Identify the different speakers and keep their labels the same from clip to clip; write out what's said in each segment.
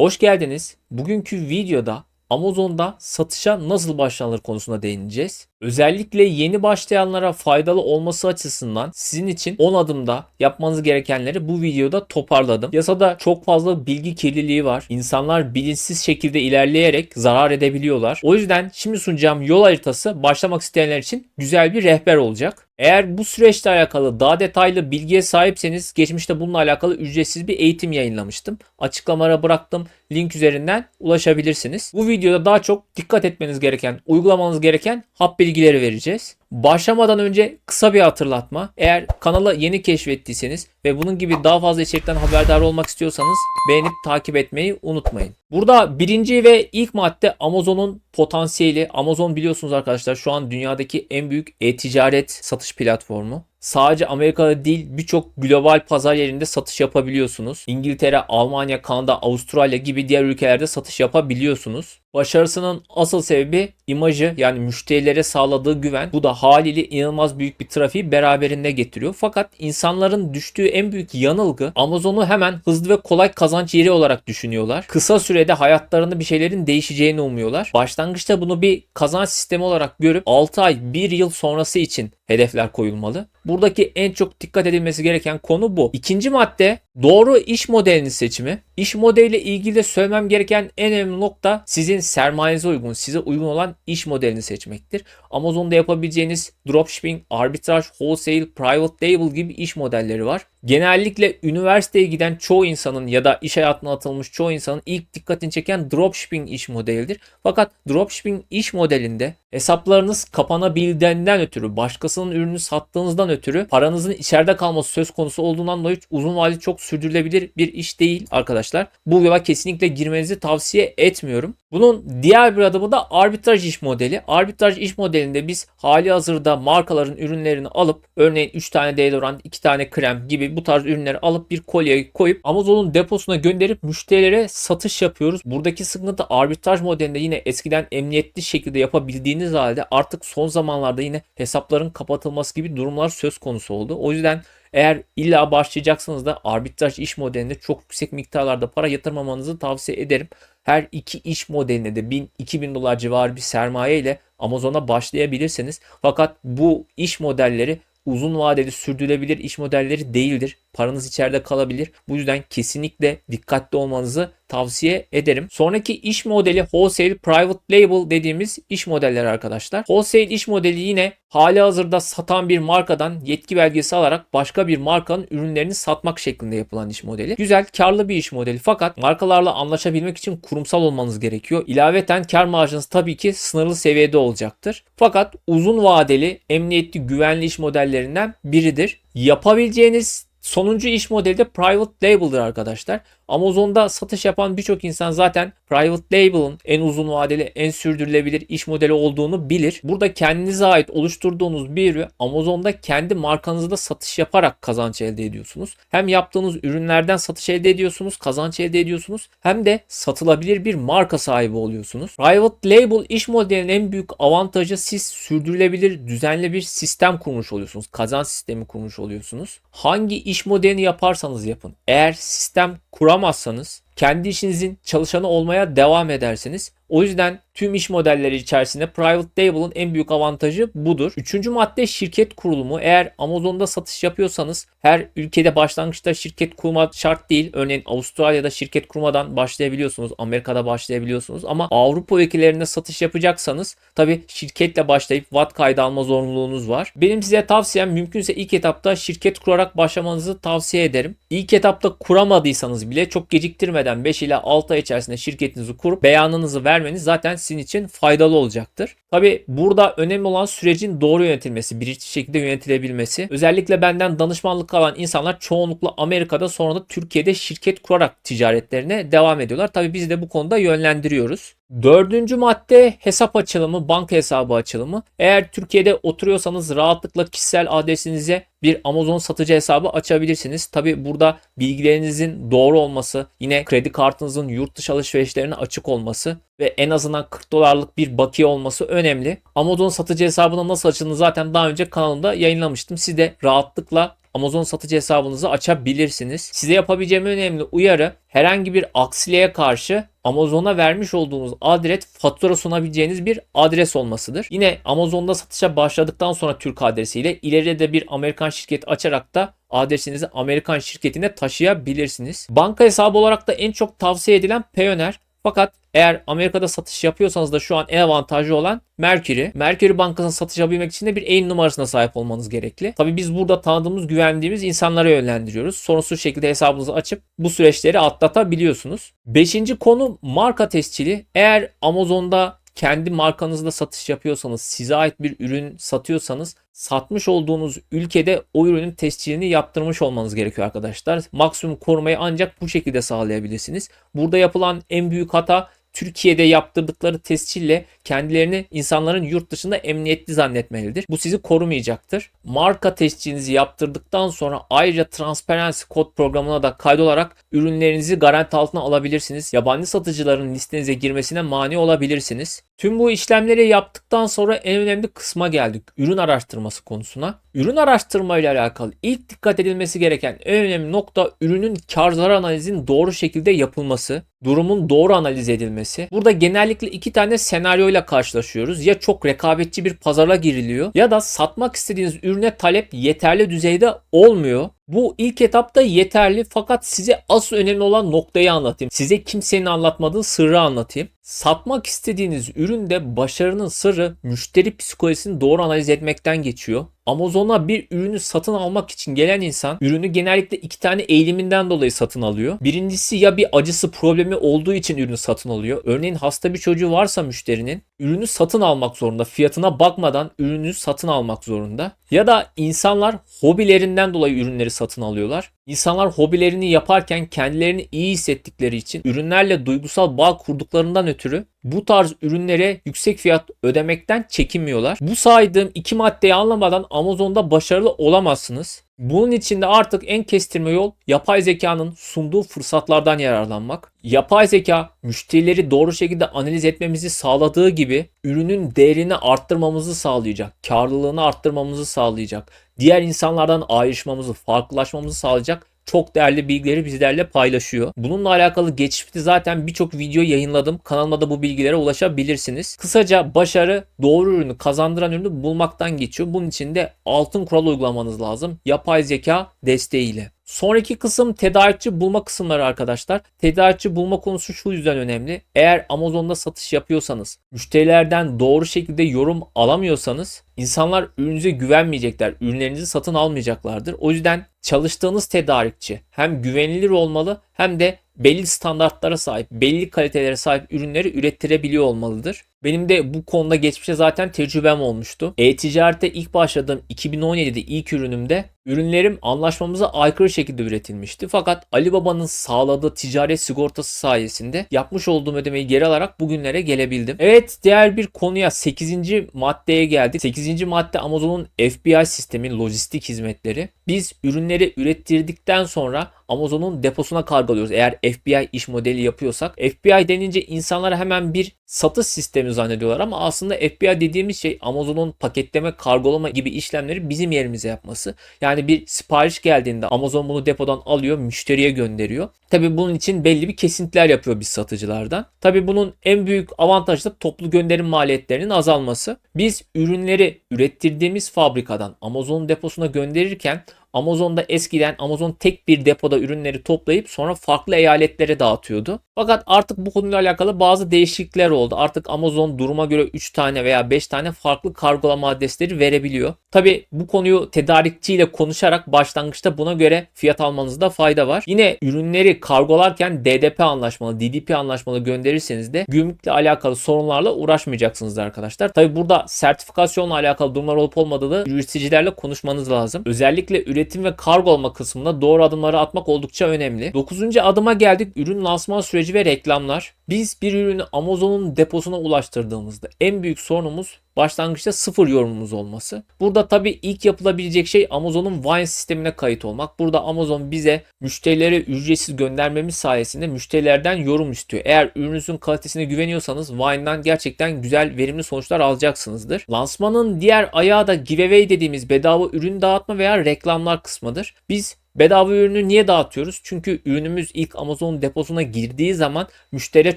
Speaker 1: Hoş geldiniz. Bugünkü videoda Amazon'da satışa nasıl başlanır konusuna değineceğiz. Özellikle yeni başlayanlara faydalı olması açısından sizin için 10 adımda yapmanız gerekenleri bu videoda toparladım. Yasada çok fazla bilgi kirliliği var. İnsanlar bilinçsiz şekilde ilerleyerek zarar edebiliyorlar. O yüzden şimdi sunacağım yol haritası başlamak isteyenler için güzel bir rehber olacak. Eğer bu süreçle alakalı daha detaylı bilgiye sahipseniz geçmişte bununla alakalı ücretsiz bir eğitim yayınlamıştım. Açıklamalara bıraktım link üzerinden ulaşabilirsiniz. Bu videoda daha çok dikkat etmeniz gereken, uygulamanız gereken hap bilgileri vereceğiz. Başlamadan önce kısa bir hatırlatma. Eğer kanalı yeni keşfettiyseniz ve bunun gibi daha fazla içerikten haberdar olmak istiyorsanız beğenip takip etmeyi unutmayın. Burada birinci ve ilk madde Amazon'un potansiyeli. Amazon biliyorsunuz arkadaşlar şu an dünyadaki en büyük e-ticaret satış platformu. Sadece Amerika'da değil birçok global pazar yerinde satış yapabiliyorsunuz. İngiltere, Almanya, Kanada, Avustralya gibi diğer ülkelerde satış yapabiliyorsunuz. Başarısının asıl sebebi imajı yani müşterilere sağladığı güven. Bu da haliyle inanılmaz büyük bir trafiği beraberinde getiriyor. Fakat insanların düştüğü en büyük yanılgı Amazon'u hemen hızlı ve kolay kazanç yeri olarak düşünüyorlar. Kısa sürede hayatlarında bir şeylerin değişeceğini umuyorlar. Başlangıçta bunu bir kazanç sistemi olarak görüp 6 ay 1 yıl sonrası için hedefler koyulmalı. Buradaki en çok dikkat edilmesi gereken konu bu. İkinci madde doğru iş modelini seçimi. İş modeliyle ilgili söylemem gereken en önemli nokta sizin sermayenize uygun, size uygun olan iş modelini seçmektir. Amazon'da yapabileceğiniz dropshipping, arbitraj, wholesale, private label gibi iş modelleri var. Genellikle üniversiteye giden çoğu insanın ya da iş hayatına atılmış çoğu insanın ilk dikkatini çeken dropshipping iş modelidir. Fakat dropshipping iş modelinde hesaplarınız kapanabildiğinden ötürü, başkasının ürünü sattığınızdan ötürü paranızın içeride kalması söz konusu olduğundan dolayı uzun vadeli çok sürdürülebilir bir iş değil arkadaşlar. Bu yola kesinlikle girmenizi tavsiye etmiyorum. Bunun diğer bir adımı da arbitraj iş modeli. Arbitraj iş modelinde biz hali hazırda markaların ürünlerini alıp örneğin 3 tane deodorant, 2 tane krem gibi bu tarz ürünleri alıp bir kolyeye koyup Amazon'un deposuna gönderip müşterilere satış yapıyoruz. Buradaki sıkıntı arbitraj modelinde yine eskiden emniyetli şekilde yapabildiğiniz halde artık son zamanlarda yine hesapların kapatılması gibi durumlar söz konusu oldu. O yüzden eğer illa başlayacaksanız da arbitraj iş modelinde çok yüksek miktarlarda para yatırmamanızı tavsiye ederim. Her iki iş modeline de 1000-2000 dolar civarı bir sermaye ile Amazon'a başlayabilirsiniz. Fakat bu iş modelleri uzun vadeli sürdürülebilir iş modelleri değildir. Paranız içeride kalabilir. Bu yüzden kesinlikle dikkatli olmanızı tavsiye ederim. Sonraki iş modeli wholesale private label dediğimiz iş modelleri arkadaşlar. Wholesale iş modeli yine hali hazırda satan bir markadan yetki belgesi alarak başka bir markanın ürünlerini satmak şeklinde yapılan iş modeli. Güzel, karlı bir iş modeli fakat markalarla anlaşabilmek için kurumsal olmanız gerekiyor. İlaveten kar marjınız tabii ki sınırlı seviyede olacaktır. Fakat uzun vadeli, emniyetli, güvenli iş modellerinden biridir. Yapabileceğiniz Sonuncu iş modeli de private label'dır arkadaşlar. Amazon'da satış yapan birçok insan zaten private label'ın en uzun vadeli, en sürdürülebilir iş modeli olduğunu bilir. Burada kendinize ait oluşturduğunuz bir ürünü Amazon'da kendi markanızda satış yaparak kazanç elde ediyorsunuz. Hem yaptığınız ürünlerden satış elde ediyorsunuz, kazanç elde ediyorsunuz. Hem de satılabilir bir marka sahibi oluyorsunuz. Private label iş modelinin en büyük avantajı siz sürdürülebilir, düzenli bir sistem kurmuş oluyorsunuz. Kazanç sistemi kurmuş oluyorsunuz. Hangi iş modelini yaparsanız yapın. Eğer sistem kuramazsanız kendi işinizin çalışanı olmaya devam edersiniz. O yüzden tüm iş modelleri içerisinde Private Label'ın en büyük avantajı budur. Üçüncü madde şirket kurulumu. Eğer Amazon'da satış yapıyorsanız her ülkede başlangıçta şirket kurma şart değil. Örneğin Avustralya'da şirket kurmadan başlayabiliyorsunuz. Amerika'da başlayabiliyorsunuz. Ama Avrupa ülkelerinde satış yapacaksanız tabi şirketle başlayıp VAT kaydı alma zorunluluğunuz var. Benim size tavsiyem mümkünse ilk etapta şirket kurarak başlamanızı tavsiye ederim. İlk etapta kuramadıysanız bile çok geciktirmeden 5 ila 6 ay içerisinde şirketinizi kurup beyanınızı vermeniz zaten sizin için faydalı olacaktır. Tabi burada önemli olan sürecin doğru yönetilmesi, bilinçli şekilde yönetilebilmesi. Özellikle benden danışmanlık alan insanlar çoğunlukla Amerika'da sonra da Türkiye'de şirket kurarak ticaretlerine devam ediyorlar. Tabi biz de bu konuda yönlendiriyoruz. Dördüncü madde hesap açılımı, banka hesabı açılımı. Eğer Türkiye'de oturuyorsanız rahatlıkla kişisel adresinize bir Amazon satıcı hesabı açabilirsiniz. Tabi burada bilgilerinizin doğru olması, yine kredi kartınızın yurt dışı alışverişlerine açık olması ve en azından 40 dolarlık bir bakiye olması önemli. Amazon satıcı hesabına nasıl açıldığını zaten daha önce kanalımda yayınlamıştım. Siz de rahatlıkla Amazon satıcı hesabınızı açabilirsiniz. Size yapabileceğim önemli uyarı herhangi bir aksiliğe karşı Amazon'a vermiş olduğunuz adres fatura sunabileceğiniz bir adres olmasıdır. Yine Amazon'da satışa başladıktan sonra Türk adresiyle ileride de bir Amerikan şirket açarak da adresinizi Amerikan şirketine taşıyabilirsiniz. Banka hesabı olarak da en çok tavsiye edilen Payoneer. Fakat eğer Amerika'da satış yapıyorsanız da şu an en avantajlı olan Mercury. Mercury Bankası'na satış yapabilmek için de bir AIM numarasına sahip olmanız gerekli. Tabii biz burada tanıdığımız, güvendiğimiz insanlara yönlendiriyoruz. Sorunsuz şekilde hesabınızı açıp bu süreçleri atlatabiliyorsunuz. Beşinci konu marka tescili. Eğer Amazon'da kendi markanızda satış yapıyorsanız, size ait bir ürün satıyorsanız satmış olduğunuz ülkede o ürünün tescilini yaptırmış olmanız gerekiyor arkadaşlar. Maksimum korumayı ancak bu şekilde sağlayabilirsiniz. Burada yapılan en büyük hata Türkiye'de yaptırdıkları tescille kendilerini insanların yurt dışında emniyetli zannetmelidir. Bu sizi korumayacaktır. Marka tescilinizi yaptırdıktan sonra ayrıca Transparency Code programına da kaydolarak ürünlerinizi garanti altına alabilirsiniz. Yabancı satıcıların listenize girmesine mani olabilirsiniz. Tüm bu işlemleri yaptıktan sonra en önemli kısma geldik. Ürün araştırması konusuna. Ürün araştırma ile alakalı ilk dikkat edilmesi gereken en önemli nokta ürünün kar zarar analizinin doğru şekilde yapılması, durumun doğru analiz edilmesi. Burada genellikle iki tane senaryoyla karşılaşıyoruz. Ya çok rekabetçi bir pazara giriliyor ya da satmak istediğiniz ürüne talep yeterli düzeyde olmuyor. Bu ilk etapta yeterli fakat size asıl önemli olan noktayı anlatayım. Size kimsenin anlatmadığı sırrı anlatayım. Satmak istediğiniz üründe başarının sırrı müşteri psikolojisini doğru analiz etmekten geçiyor. Amazon'a bir ürünü satın almak için gelen insan ürünü genellikle iki tane eğiliminden dolayı satın alıyor. Birincisi ya bir acısı problemi olduğu için ürünü satın alıyor. Örneğin hasta bir çocuğu varsa müşterinin ürünü satın almak zorunda. Fiyatına bakmadan ürünü satın almak zorunda. Ya da insanlar hobilerinden dolayı ürünleri satın alıyorlar. İnsanlar hobilerini yaparken kendilerini iyi hissettikleri için ürünlerle duygusal bağ kurduklarından ötürü bu tarz ürünlere yüksek fiyat ödemekten çekinmiyorlar. Bu saydığım iki maddeyi anlamadan Amazon'da başarılı olamazsınız. Bunun için de artık en kestirme yol yapay zekanın sunduğu fırsatlardan yararlanmak. Yapay zeka müşterileri doğru şekilde analiz etmemizi sağladığı gibi ürünün değerini arttırmamızı sağlayacak, karlılığını arttırmamızı sağlayacak, diğer insanlardan ayrışmamızı, farklılaşmamızı sağlayacak çok değerli bilgileri bizlerle paylaşıyor. Bununla alakalı geçmişte zaten birçok video yayınladım. Kanalıma da bu bilgilere ulaşabilirsiniz. Kısaca başarı doğru ürünü kazandıran ürünü bulmaktan geçiyor. Bunun için de altın kural uygulamanız lazım. Yapay zeka desteğiyle. Sonraki kısım tedarikçi bulma kısımları arkadaşlar. Tedarikçi bulma konusu şu yüzden önemli. Eğer Amazon'da satış yapıyorsanız, müşterilerden doğru şekilde yorum alamıyorsanız insanlar ürününüze güvenmeyecekler. Ürünlerinizi satın almayacaklardır. O yüzden çalıştığınız tedarikçi hem güvenilir olmalı hem de belli standartlara sahip, belli kalitelere sahip ürünleri ürettirebiliyor olmalıdır. Benim de bu konuda geçmişte zaten tecrübem olmuştu. E-ticarette ilk başladığım 2017'de ilk ürünümde ürünlerim anlaşmamıza aykırı şekilde üretilmişti. Fakat Alibaba'nın sağladığı ticaret sigortası sayesinde yapmış olduğum ödemeyi geri alarak bugünlere gelebildim. Evet diğer bir konuya 8. maddeye geldik. 8. madde Amazon'un FBI sistemi lojistik hizmetleri. Biz ürünleri ürettirdikten sonra Amazon'un deposuna kargoluyoruz. Eğer FBI iş modeli yapıyorsak. FBI denince insanlar hemen bir satış sistemi zannediyorlar ama aslında FBI dediğimiz şey Amazon'un paketleme, kargolama gibi işlemleri bizim yerimize yapması. Yani bir sipariş geldiğinde Amazon bunu depodan alıyor, müşteriye gönderiyor. Tabi bunun için belli bir kesintiler yapıyor biz satıcılardan. Tabi bunun en büyük avantajı da toplu gönderim maliyetlerinin azalması. Biz ürünleri ürettirdiğimiz fabrikadan Amazon deposuna gönderirken Amazon'da eskiden Amazon tek bir depoda ürünleri toplayıp sonra farklı eyaletlere dağıtıyordu. Fakat artık bu konuyla alakalı bazı değişiklikler oldu. Artık Amazon duruma göre 3 tane veya 5 tane farklı kargolama adresleri verebiliyor. Tabi bu konuyu tedarikçiyle konuşarak başlangıçta buna göre fiyat almanızda fayda var. Yine ürünleri kargolarken DDP anlaşmalı, DDP anlaşmalı gönderirseniz de gümrükle alakalı sorunlarla uğraşmayacaksınız arkadaşlar. Tabi burada sertifikasyonla alakalı durumlar olup olmadığını üreticilerle konuşmanız lazım. Özellikle üretim ve kargo olma kısmında doğru adımları atmak oldukça önemli. 9. adıma geldik. Ürün lansman süreci ve reklamlar. Biz bir ürünü Amazon'un deposuna ulaştırdığımızda en büyük sorunumuz başlangıçta sıfır yorumumuz olması. Burada tabii ilk yapılabilecek şey Amazon'un Wine sistemine kayıt olmak. Burada Amazon bize müşterilere ücretsiz göndermemiz sayesinde müşterilerden yorum istiyor. Eğer ürününüzün kalitesine güveniyorsanız Wine'dan gerçekten güzel verimli sonuçlar alacaksınızdır. Lansmanın diğer ayağı da giveaway dediğimiz bedava ürün dağıtma veya reklamlar kısmıdır. Biz Bedava ürünü niye dağıtıyoruz? Çünkü ürünümüz ilk Amazon deposuna girdiği zaman müşteriye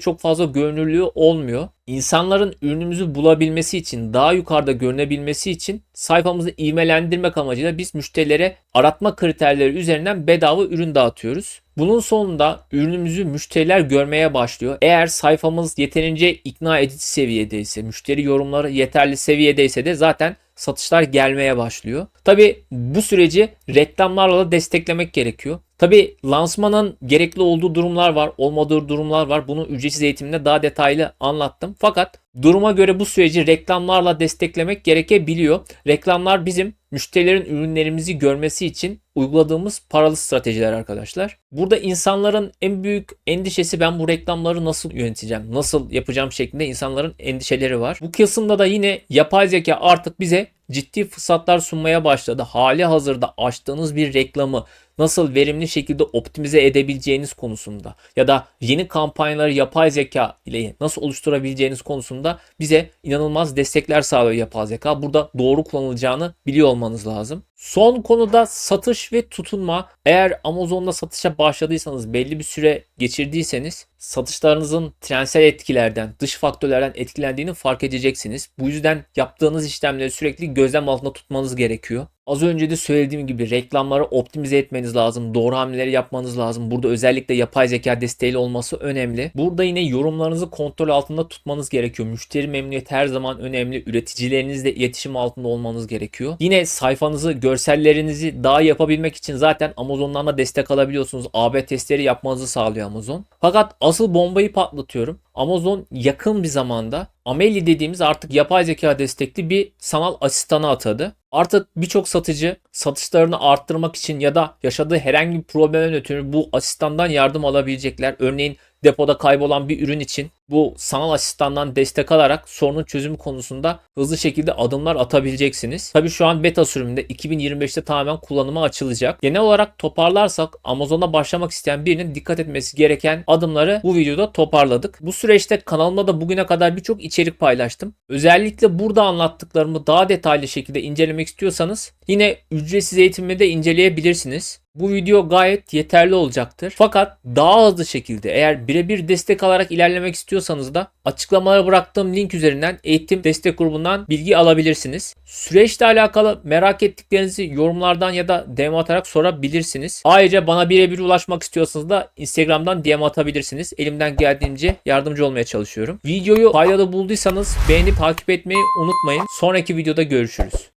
Speaker 1: çok fazla görünürlüğü olmuyor. İnsanların ürünümüzü bulabilmesi için, daha yukarıda görünebilmesi için sayfamızı ivmelendirmek amacıyla biz müşterilere aratma kriterleri üzerinden bedava ürün dağıtıyoruz. Bunun sonunda ürünümüzü müşteriler görmeye başlıyor. Eğer sayfamız yeterince ikna edici seviyedeyse, müşteri yorumları yeterli seviyedeyse de zaten satışlar gelmeye başlıyor. Tabi bu süreci reklamlarla da desteklemek gerekiyor. Tabi lansmanın gerekli olduğu durumlar var, olmadığı durumlar var. Bunu ücretsiz eğitimde daha detaylı anlattım. Fakat duruma göre bu süreci reklamlarla desteklemek gerekebiliyor. Reklamlar bizim müşterilerin ürünlerimizi görmesi için uyguladığımız paralı stratejiler arkadaşlar. Burada insanların en büyük endişesi ben bu reklamları nasıl yöneteceğim, nasıl yapacağım şeklinde insanların endişeleri var. Bu kısımda da yine yapay zeka artık bize ciddi fırsatlar sunmaya başladı. Hali hazırda açtığınız bir reklamı nasıl verimli şekilde optimize edebileceğiniz konusunda ya da yeni kampanyaları yapay zeka ile nasıl oluşturabileceğiniz konusunda bize inanılmaz destekler sağlıyor yapay zeka. Burada doğru kullanılacağını biliyor olmanız lazım. Son konuda satış ve tutunma. Eğer Amazon'da satışa başladıysanız belli bir süre geçirdiyseniz satışlarınızın trensel etkilerden, dış faktörlerden etkilendiğini fark edeceksiniz. Bu yüzden yaptığınız işlemleri sürekli gözlem altında tutmanız gerekiyor. Az önce de söylediğim gibi reklamları optimize etmeniz lazım. Doğru hamleleri yapmanız lazım. Burada özellikle yapay zeka desteğiyle olması önemli. Burada yine yorumlarınızı kontrol altında tutmanız gerekiyor. Müşteri memnuniyeti her zaman önemli. Üreticilerinizle iletişim altında olmanız gerekiyor. Yine sayfanızı, görsellerinizi daha yapabilmek için zaten Amazon'dan da destek alabiliyorsunuz. AB testleri yapmanızı sağlıyor Amazon. Fakat asıl bombayı patlatıyorum. Amazon yakın bir zamanda Amelie dediğimiz artık yapay zeka destekli bir sanal asistanı atadı. Artık birçok satıcı satışlarını arttırmak için ya da yaşadığı herhangi bir problemden ötürü bu asistandan yardım alabilecekler. Örneğin depoda kaybolan bir ürün için bu sanal asistandan destek alarak sorunun çözümü konusunda hızlı şekilde adımlar atabileceksiniz. Tabi şu an beta sürümünde 2025'te tamamen kullanıma açılacak. Genel olarak toparlarsak Amazon'a başlamak isteyen birinin dikkat etmesi gereken adımları bu videoda toparladık. Bu süreçte kanalımda da bugüne kadar birçok içerik paylaştım. Özellikle burada anlattıklarımı daha detaylı şekilde incelemek istiyorsanız yine ücretsiz eğitimimi de inceleyebilirsiniz. Bu video gayet yeterli olacaktır. Fakat daha hızlı şekilde eğer birebir destek alarak ilerlemek istiyorsanız da açıklamalara bıraktığım link üzerinden eğitim destek grubundan bilgi alabilirsiniz. Süreçle alakalı merak ettiklerinizi yorumlardan ya da DM atarak sorabilirsiniz. Ayrıca bana birebir ulaşmak istiyorsanız da Instagram'dan DM atabilirsiniz. Elimden geldiğince yardımcı olmaya çalışıyorum. Videoyu faydalı bulduysanız beğenip takip etmeyi unutmayın. Sonraki videoda görüşürüz.